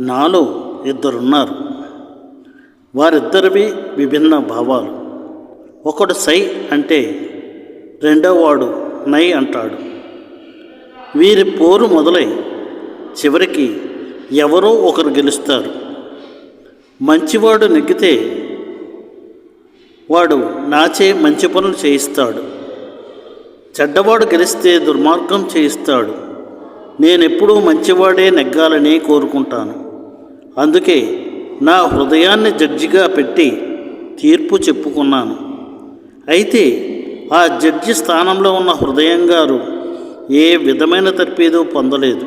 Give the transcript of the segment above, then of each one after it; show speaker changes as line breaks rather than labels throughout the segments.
నాలో ఇద్దరున్నారు. వారిద్దరివి విభిన్న భావాలు. ఒకడు సై అంటే రెండోవాడు నై అంటాడు. వీరి పోరు మొదలై చివరికి ఎవరో ఒకరు గెలుస్తారు. మంచివాడు నెగ్గితే వాడు నాచే మంచి పనులు చేయిస్తాడు. చెడ్డవాడు గెలిస్తే దుర్మార్గం చేయిస్తాడు. నేనెప్పుడూ మంచివాడే నెగ్గాలని కోరుకుంటాను. అందుకే నా హృదయాన్ని జడ్జిగా పెట్టి తీర్పు చెప్పుకున్నాను. అయితే ఆ జడ్జి స్థానంలో ఉన్న హృదయం గారు ఏ విధమైన తర్పీదు పొందలేదు.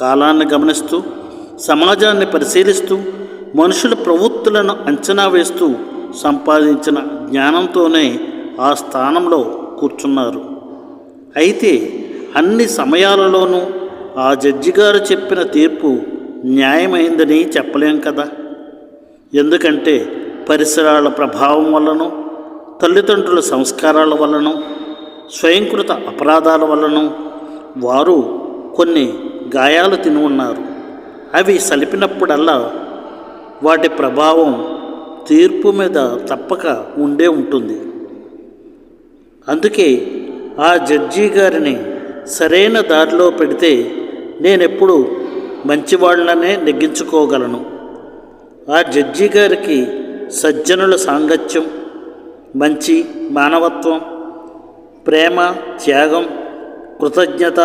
కాలాన్ని గమనిస్తూ సమాజాన్ని పరిశీలిస్తూ మనుషుల ప్రవృత్తులను అంచనా వేస్తూ సంపాదించిన జ్ఞానంతోనే ఆ స్థానంలో కూర్చున్నారు. అయితే అన్ని సమయాలలోనూ ఆ జడ్జి గారు చెప్పిన తీర్పు న్యాయమైందని చెప్పలేం కదా. ఎందుకంటే పరిసరాల ప్రభావం వల్లనో తల్లిదండ్రుల సంస్కారాల వలన స్వయంకృత అపరాధాల వలన వారు కొన్ని గాయాలు తిని ఉన్నారు. అవి సలిపినప్పుడల్లా వాటి ప్రభావం తీర్పు మీద తప్పక ఉండే ఉంటుంది. అందుకే ఆ జడ్జి గారిని సరైన దారిలో పెడితే నేనెప్పుడు మంచివాళ్ళనే నెగ్గించుకోగలను. ఆ జడ్జి గారికి సజ్జనుల సాంగత్యం మంచి మానవత్వం ప్రేమ త్యాగం కృతజ్ఞత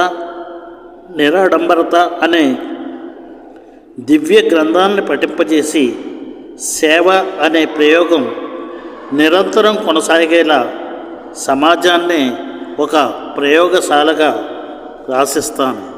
నిరాడంబరత అనే దివ్య గ్రంథాన్ని పఠింపజేసి సేవ అనే ప్రయోగం నిరంతరం కొనసాగేలా సమాజాన్ని ఒక ప్రయోగశాలగా రాసిస్తాను.